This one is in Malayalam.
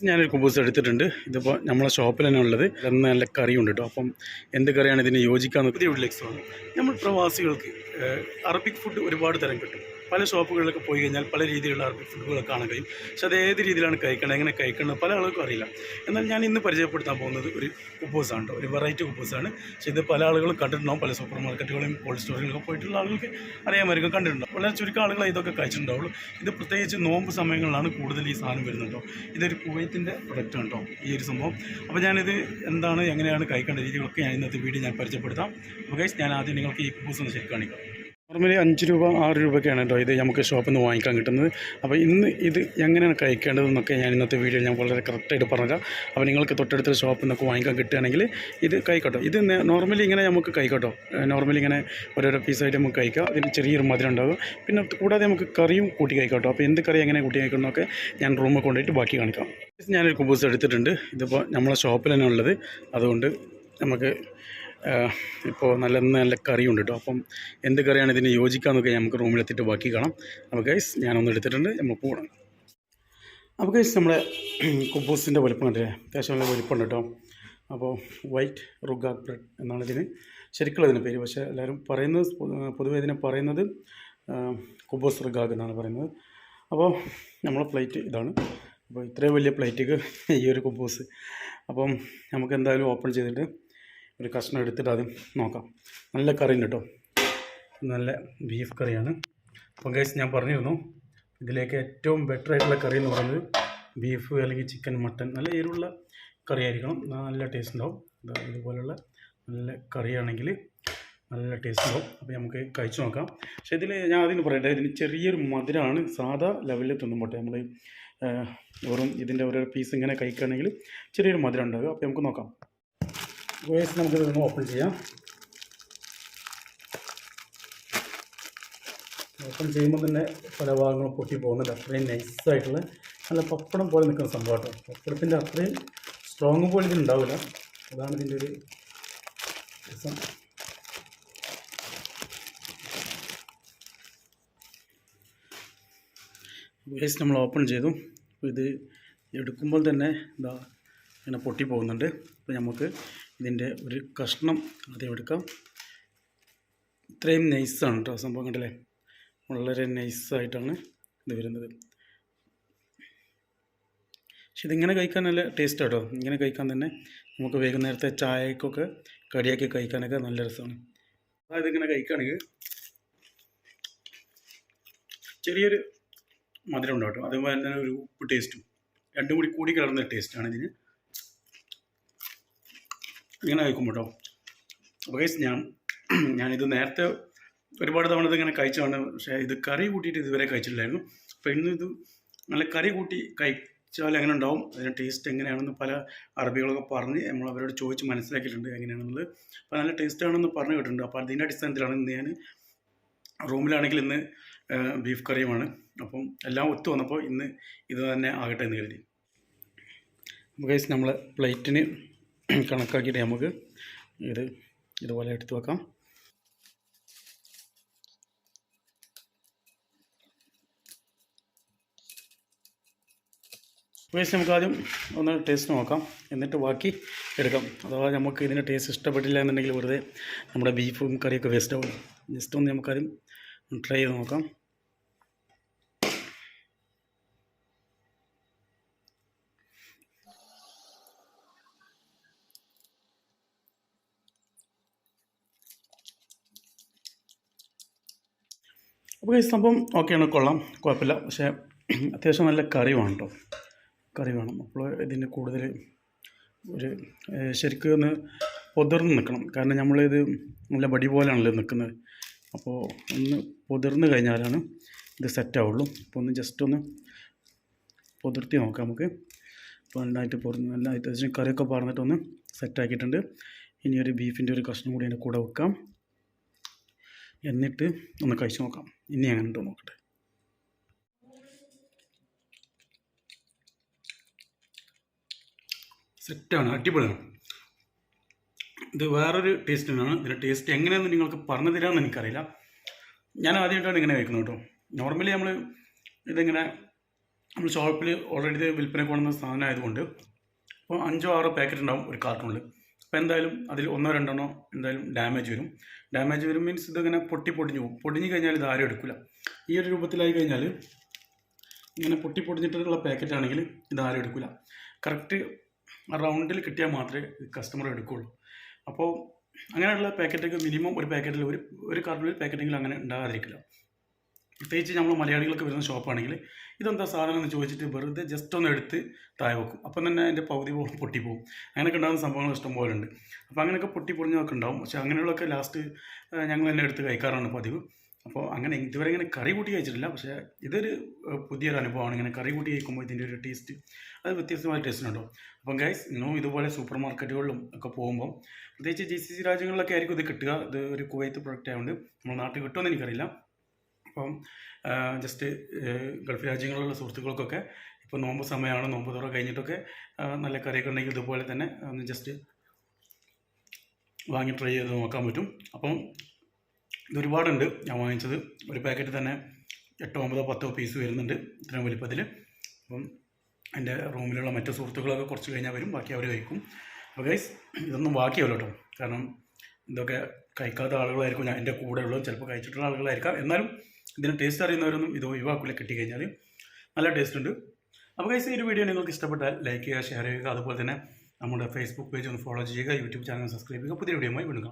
ഞാനൊരു കുബൂസ് എടുത്തിട്ടുണ്ട്. ഇതിപ്പോൾ നമ്മളെ ഷോപ്പിൽ തന്നെ ഉള്ളത്. നല്ല കറിയുണ്ട് കേട്ടോ അപ്പം എന്ത് കറിയാണ് ഇതിന് യോജിക്കാൻ പുതിയ വീട്ടിലേക്ക് നമ്മൾ പ്രവാസികൾക്ക് അറബിക് ഫുഡ് ഒരുപാട് തരം കിട്ടും. പല ഷോപ്പുകളിലൊക്കെ പോയി കഴിഞ്ഞാൽ പല രീതിയിലുള്ള അറബിക് ഫുഡുകളൊക്കെ കാണാൻ കഴിയും. പക്ഷെ അത് ഏത് രീതിയിലാണ് കഴിക്കേണ്ടത് എങ്ങനെ കഴിക്കേണ്ടത് പല ആളുകൾക്കും അറിയില്ല. എന്നാൽ ഞാൻ ഇന്ന് പരിചയപ്പെടുത്താൻ പോകുന്നത് ഒരു കുപ്പൂസാണ് ഒരു വെറൈറ്റി കുപ്പൂസാണ് പക്ഷേ ഇത് പല ആളുകളും കണ്ടിട്ടുണ്ടാവും. പല സൂപ്പർ മാർക്കറ്റുകളും കോൾഡ് സ്റ്റോറുകളിലൊക്കെ പോയിട്ടുള്ള ആളുകൾക്ക് അറിയാമായിരിക്കും കണ്ടിട്ടുണ്ടാവും. വളരെ ചുരുക്കം ആളുകൾ ഇതൊക്കെ കഴിച്ചിട്ടുണ്ടാവുള്ളൂ. ഇത് പ്രത്യേകിച്ച് നോമ്പ് സമയങ്ങളിലാണ് കൂടുതൽ ഈ സാധനം വരുന്നുണ്ടോ ഇതൊരു കുവൈത്തിന്റെ പ്രൊഡക്റ്റ് ഉണ്ടോ ഈ ഒരു സംഭവം. അപ്പോൾ ഞാനിത് എന്താണ് എങ്ങനെയാണ് കഴിക്കേണ്ട രീതികളൊക്കെ ഞാൻ ഇന്നത്തെ വീഡിയോ ഞാൻ പരിചയപ്പെടുത്താം. അപ്പോൾ ഗൈസ് ഞാൻ ആദ്യം നിങ്ങൾക്ക് ഈ കുപ്പൂസ് ഒന്ന് ശരി കാണിക്കാം. നോർമലി അഞ്ച് രൂപ ആറ് രൂപയ്ക്കാണ് കേട്ടോ ഇത് നമുക്ക് ഷോപ്പിൽ നിന്ന് വാങ്ങിക്കാൻ കിട്ടുന്നത്. അപ്പോൾ ഇന്ന് ഇത് എങ്ങനെയാണ് കഴിക്കേണ്ടതെന്നൊക്കെ ഞാൻ ഇന്നത്തെ വീഡിയോ ഞാൻ വളരെ കറക്റ്റായിട്ട് പറഞ്ഞുതരാം. അപ്പോൾ നിങ്ങൾക്ക് തൊട്ടടുത്ത ഷോപ്പിൽ നിന്നൊക്കെ വാങ്ങിക്കാൻ കിട്ടുകയാണെങ്കിൽ ഇത് കഴിക്കട്ടോ. ഇത് നോർമലി ഇങ്ങനെ നമുക്ക് കഴിക്കട്ടോ. നോർമലി ഇങ്ങനെ ഓരോരോ പീസായിട്ട് നമുക്ക് കഴിക്കാം. അതിന് ചെറിയൊരു മധുരം ഉണ്ടാകും. പിന്നെ കൂടാതെ നമുക്ക് കറിയും കൂട്ടി കഴിക്കട്ടോ. അപ്പോൾ എന്ത് കറി എങ്ങനെ കൂട്ടി കഴിക്കണമെന്നൊക്കെ ഞാൻ റൂമിൽ കൊണ്ടുപോയിട്ട് ബാക്കി കാണിക്കാം. ഞാനൊരു കുബൂസ് എടുത്തിട്ടുണ്ട്. ഇതിപ്പോൾ നമ്മളെ ഷോപ്പിൽ തന്നെ ഉള്ളത് അതുകൊണ്ട് നമുക്ക് ഇപ്പോൾ നല്ല നല്ല കറിയുണ്ട് കേട്ടോ അപ്പം എന്ത് കറിയാണ് ഇതിന് യോജിക്കാന്നൊക്കെ നമുക്ക് റൂമിലെത്തിയിട്ട് ബാക്കി കാണാം. അപ്പോൾ ഗൈസ് ഞാനൊന്ന് എടുത്തിട്ടുണ്ട് നമുക്ക് പോകണം അപ്പോൾ ഗൈസ് നമ്മുടെ കുബൂസിന്റെ വലിപ്പം കണ്ടില്ലേ? അത്യാവശ്യം നല്ല വലുപ്പമുണ്ട് കേട്ടോ അപ്പോൾ വൈറ്റ് റുഗാ ബ്രെഡ് എന്നാണ് ഇതിന് ശരിക്കുള്ള ഇതിന്റെ പേര്. പക്ഷേ എല്ലാവരും പറയുന്നത് പൊതുവേ ഇതിനെ പറയുന്നത് കുബൂസ് റുഗാഗ് എന്നാണ് പറയുന്നത്. അപ്പോൾ നമ്മളെ പ്ലേറ്റ് ഇതാണ്. അപ്പോൾ ഇത്രയും വലിയ പ്ലേറ്റിക്ക് ഈ ഒരു കുബൂസ്. അപ്പം നമുക്ക് എന്തായാലും ഓപ്പൺ ചെയ്തിട്ട് ഒരു കഷ്ണം എടുത്തിട്ട് ആദ്യം നോക്കാം. നല്ല കറി ഉണ്ട് കേട്ടോ നല്ല ബീഫ് കറിയാണ്. അപ്പം ഗൈസ് ഞാൻ പറഞ്ഞിരുന്നു ഇതിലേക്ക് ഏറ്റവും ബെറ്റർ ആയിട്ടുള്ള കറി എന്ന് പറയുന്നത് ബീഫ് അല്ലെങ്കിൽ ചിക്കൻ മട്ടൻ നല്ല എരിവുള്ള കറി ആയിരിക്കണം നല്ല ടേസ്റ്റ് ഉണ്ടാവും. ഇതാ ഇതുപോലുള്ള നല്ല കറിയാണെങ്കിൽ നല്ല ടേസ്റ്റ് ഉണ്ടാവും. അപ്പോൾ നമുക്ക് കഴിച്ചു നോക്കാം. പക്ഷേ ഇതിൽ ഞാൻ അതിന് പറയട്ടെ ഇതിന് ചെറിയൊരു മധുരമാണ് സാധാ ലെവലിൽ തിന്നുമ്പോട്ടെ നമ്മൾ വെറും ഇതിന്റെ ഓരോ പീസ് ഇങ്ങനെ കഴിക്കുകയാണെങ്കിൽ ചെറിയൊരു മധുരം ഉണ്ടാവുക. അപ്പോൾ നമുക്ക് നോക്കാം. വോയിസ് നമുക്ക് ഇതൊന്ന് ഓപ്പൺ ചെയ്യാം. ഓപ്പൺ ചെയ്യുമ്പോൾ തന്നെ പല ഭാഗങ്ങളും പൊട്ടി പോകുന്നുണ്ട്. അത്രയും നൈസായിട്ടുള്ള നല്ല പപ്പടം പോലെ നിൽക്കുന്ന സംഭവം കേട്ടോ പപ്പടത്തിന്റെ അത്രയും സ്ട്രോങ് പോലെ ഇതിനുണ്ടാവില്ല അതാണ് ഇതിന്റെ ഒരു രസം. വേസ്റ്റ് നമ്മൾ ഓപ്പൺ ചെയ്തു. ഇത് എടുക്കുമ്പോൾ തന്നെ എന്താ ഇങ്ങനെ പൊട്ടി പോകുന്നുണ്ട്. അപ്പോൾ നമുക്ക് ഇതിന്റെ ഒരു കഷ്ണം ആദ്യം എടുക്കാം. ഇത്രയും നൈസാണ് കേട്ടോ സംഭവം കണ്ടില്ലേ? വളരെ നൈസായിട്ടാണ് ഇത് വരുന്നത്. പക്ഷെ ഇതിങ്ങനെ കഴിക്കാൻ നല്ല ടേസ്റ്റ് കേട്ടോ ഇങ്ങനെ കഴിക്കാൻ തന്നെ നമുക്ക് വൈകുന്നേരത്തെ ചായക്കൊക്കെ കടിയാക്കി കഴിക്കാനൊക്കെ നല്ല രസമാണ്. അതായത് ഇങ്ങനെ കഴിക്കുകയാണെങ്കിൽ ചെറിയൊരു മധുരം ഉണ്ടാവും അതുപോലെ തന്നെ ഒരു ഉപ്പ് ടേസ്റ്റും രണ്ടും കൂടി കൂടി കലർന്ന ടേസ്റ്റാണ് ഇതിന്. ഇങ്ങനെ കഴിക്കും കേട്ടോ ഗൈസ് ഞാൻ ഞാനിത് നേരത്തെ ഒരുപാട് തവണ ഇതിങ്ങനെ കഴിച്ചതാണ്. പക്ഷേ ഇത് കറി കൂട്ടിയിട്ട് ഇതുവരെ കഴിച്ചിട്ടില്ലായിരുന്നു. അപ്പോൾ ഇന്ന് ഇത് നല്ല കറി കൂട്ടി കഴിച്ചാൽ എങ്ങനെ ഉണ്ടാവും? അതിന്റെ ടേസ്റ്റ് എങ്ങനെയാണെന്ന് പല അറബികളൊക്കെ പറഞ്ഞ് നമ്മൾ അവരോട് ചോദിച്ച് മനസ്സിലാക്കിയിട്ടുണ്ട് എങ്ങനെയാണെന്നുള്ളത്. അപ്പോൾ നല്ല ടേസ്റ്റ് ആണെന്ന് പറഞ്ഞു കേട്ടിട്ടുണ്ട്. അപ്പോൾ അതിന്റെ അടിസ്ഥാനത്തിലാണ് ഇന്ന് ഞാൻ റൂമിലാണെങ്കിൽ ഇന്ന് ബീഫ് കറിയുമാണ്. അപ്പം എല്ലാം ഒത്തു വന്നപ്പോൾ ഇന്ന് ഇത് തന്നെ ആകട്ടെ എന്ന് കരുതി. നമുക്ക് നമ്മൾ പ്ലേറ്റിന് കണക്കാക്കിയിട്ട് നമുക്ക് ഇത് ഇതുപോലെ എടുത്തു വെക്കാം. വേസ്റ്റ് നമുക്ക് ആദ്യം ഒന്ന് ടേസ്റ്റ് നോക്കാം. എന്നിട്ട് ബാക്കി എടുക്കാം. അഥവാ നമുക്ക് ഇതിന്റെ ടേസ്റ്റ് ഇഷ്ടപ്പെട്ടില്ല എന്നുണ്ടെങ്കിൽ വെറുതെ നമ്മുടെ ബീഫും കറിയൊക്കെ വേസ്റ്റ് ആവും. ജസ്റ്റ് ഒന്ന് നമുക്കാദ്യം ട്രൈ ചെയ്ത് നോക്കാം. അപ്പോൾ ഈ സംഭവം ഓക്കെയാണ് കൊള്ളാം കുഴപ്പമില്ല. പക്ഷേ അത്യാവശ്യം നല്ല കറി വേണം കേട്ടോ കറി വേണം. അപ്പോൾ ഇതിന് കൂടുതൽ ഒരു ശരിക്കും ഒന്ന് പൊതിർന്ന് നിൽക്കണം. കാരണം നമ്മളിത് നല്ല വടി പോലെയാണല്ലോ നിൽക്കുന്നത്. അപ്പോൾ ഒന്ന് പൊതിർന്ന് കഴിഞ്ഞാലാണ് ഇത് സെറ്റാവുള്ളൂ അപ്പോൾ ഒന്ന് ജസ്റ്റ് ഒന്ന് പൊതിർത്തി നോക്കാം നമുക്ക്. അപ്പോൾ നന്നായിട്ട് പുറത്ത് നല്ല അത്യാവശ്യം കറിയൊക്കെ പറഞ്ഞിട്ടൊന്ന് സെറ്റാക്കിയിട്ടുണ്ട് ഇനി ഒരു ബീഫിന്റെ ഒരു കഷ്ണം കൂടി അതിന്റെ കൂടെ വെക്കാം. എന്നിട്ട് ഒന്ന് കഴിച്ച് നോക്കാം. ഇനി അങ്ങനെ ഉണ്ടോ നോക്കട്ടെ സെറ്റാണ് അടിപൊളിയാണ്. ഇത് വേറൊരു ടേസ്റ്റിനാണ് ഇതിന്റെ ടേസ്റ്റ് എങ്ങനെയാണെന്ന് നിങ്ങൾക്ക് പറഞ്ഞു തരാമെന്ന് എനിക്കറിയില്ല. ഞാൻ ആദ്യമായിട്ടാണ് ഇങ്ങനെ കഴിക്കുന്നത് കേട്ടോ. നോർമലി നമ്മൾ ഇതിങ്ങനെ നമ്മൾ ഷോപ്പിൽ ഓൾറെഡി വിൽപ്പന കൊണ്ടുവന്ന സാധനം ആയതുകൊണ്ട് അപ്പോൾ അഞ്ചോ ആറോ പാക്കറ്റ് ഉണ്ടാവും ഒരു കാർട്ടൂണിൽ അപ്പോൾ എന്തായാലും അതിൽ ഒന്നോ രണ്ടെണ്ണോ എന്തായാലും ഡാമേജ് വരും. ഡാമേജ് വരും മീൻസ് ഇതിങ്ങനെ പൊട്ടി പൊടിഞ്ഞു പോകും. പൊടിഞ്ഞു കഴിഞ്ഞാൽ ഇത് ആരും എടുക്കില്ല ഈ ഒരു രൂപത്തിലായി കഴിഞ്ഞാൽ ഇങ്ങനെ പൊട്ടി പൊടിഞ്ഞിട്ടുള്ള പാക്കറ്റ് ആണെങ്കിൽ ഇത് ആരും എടുക്കില്ല കറക്റ്റ് റൗണ്ടിൽ കിട്ടിയാൽ മാത്രമേ കസ്റ്റമർ എടുക്കുകയുള്ളൂ അപ്പോൾ അങ്ങനെയുള്ള പാക്കറ്റൊക്കെ മിനിമം ഒരു പാക്കറ്റിൽ ഒരു ഒരു കാർട്ടൂണിൽ പാക്കറ്റെങ്കിലും അങ്ങനെ ഉണ്ടാകാതിരിക്കില്ല. പ്രത്യേകിച്ച് നമ്മൾ മലയാളികൾക്ക് വരുന്ന ഷോപ്പാണെങ്കിൽ ഇതെന്താ സാധനം എന്ന് ചോദിച്ചിട്ട് വെറുതെ ജസ്റ്റ് ഒന്ന് എടുത്ത് താഴെ വെക്കും. അപ്പം തന്നെ അതിന്റെ പകുതി പോകും പൊട്ടിപ്പോകും അങ്ങനെയൊക്കെ ഉണ്ടാകുന്ന സംഭവങ്ങൾ ഇഷ്ടം പോലെ ഉണ്ട് അപ്പോൾ അങ്ങനെയൊക്കെ പൊട്ടി പൊളിഞ്ഞതൊക്കെ ഉണ്ടാവും. പക്ഷേ അങ്ങനെയുള്ളതൊക്കെ ലാസ്റ്റ് ഞങ്ങൾ തന്നെ എടുത്ത് കഴിക്കാറാണ് പതിവ്. അപ്പോൾ അങ്ങനെ ഇതുവരെ ഇങ്ങനെ കറി കൂട്ടി കഴിച്ചിട്ടില്ല. പക്ഷേ ഇതൊരു പുതിയൊരു അനുഭവമാണ്. ഇങ്ങനെ കറി കൂട്ടി കഴിക്കുമ്പോൾ ഇതിന്റെ ഒരു ടേസ്റ്റ് അത് വ്യത്യസ്തമായ ടേസ്റ്റ് ഉണ്ടോ അപ്പം ഗൈസ് ഇന്നും ഇതുപോലെ സൂപ്പർ മാർക്കറ്റുകളിലും ഒക്കെ പോകുമ്പോൾ പ്രത്യേകിച്ച് ജി സി സി രാജ്യങ്ങളിലൊക്കെ ആയിരിക്കും ഇത് കിട്ടുക. ഇത് ഒരു കുവൈത്ത് പ്രൊഡക്റ്റ് ആയതുകൊണ്ട് നമ്മുടെ നാട്ടിൽ കിട്ടുമെന്ന് എനിക്കറിയില്ല. അപ്പം ജസ്റ്റ് ഗൾഫ് രാജ്യങ്ങളിലുള്ള സുഹൃത്തുക്കൾക്കൊക്കെ ഇപ്പോൾ നോമ്പ് സമയമാണ് നോമ്പ് തുറ കഴിഞ്ഞിട്ടൊക്കെ നല്ല കറിയൊക്കെ ഉണ്ടെങ്കിൽ ഇതുപോലെ തന്നെ ഒന്ന് ജസ്റ്റ് വാങ്ങി ട്രൈ ചെയ്ത് നോക്കാൻ പറ്റും. അപ്പം ഇതൊരുപാടുണ്ട് ഞാൻ വാങ്ങിച്ചത് ഒരു പാക്കറ്റ് തന്നെ എട്ടോ ഒമ്പതോ പത്തോ പീസ് വരുന്നുണ്ട് ഇത്രയും വലിപ്പത്തിൽ അപ്പം എന്റെ റൂമിലുള്ള മറ്റു സുഹൃത്തുക്കളൊക്കെ കുറച്ച് കഴിഞ്ഞാൽ വരും. ബാക്കി അവർ കഴിക്കും. അപ്പോൾ ഗൈസ് ഇതൊന്നും ബാക്കിയാവില്ല കേട്ടോ. കാരണം ഇതൊക്കെ കഴിക്കാത്ത ആളുകളായിരിക്കും ഞാൻ എന്റെ കൂടെ ഉള്ളതും ചിലപ്പോൾ കഴിച്ചിട്ടുള്ള ആളുകളായിരിക്കാം. എന്നാലും ഇതിന് ടേസ്റ്റ് അറിയുന്നവരൊന്നും ഇത് ഒഴിവാക്കില്ല കിട്ടിക്കഴിഞ്ഞാൽ നല്ല ടേസ്റ്റ് ഉണ്ട്. അപ്പോൾ കഴിച്ച ഈ ഒരു വീഡിയോ നിങ്ങൾക്ക് ഇഷ്ടപ്പെട്ടാൽ ലൈക്ക് ചെയ്യുക ഷെയർ ചെയ്യുക. അതുപോലെ തന്നെ നമ്മുടെ ഫേസ്ബുക്ക് പേജ് ഒന്ന് ഫോളോ ചെയ്യുക യൂട്യൂബ് ചാനൽ സബ്സ്ക്രൈബ് ചെയ്യുക. പുതിയ വീഡിയോയുമായി വീണ്ടും കാണാം.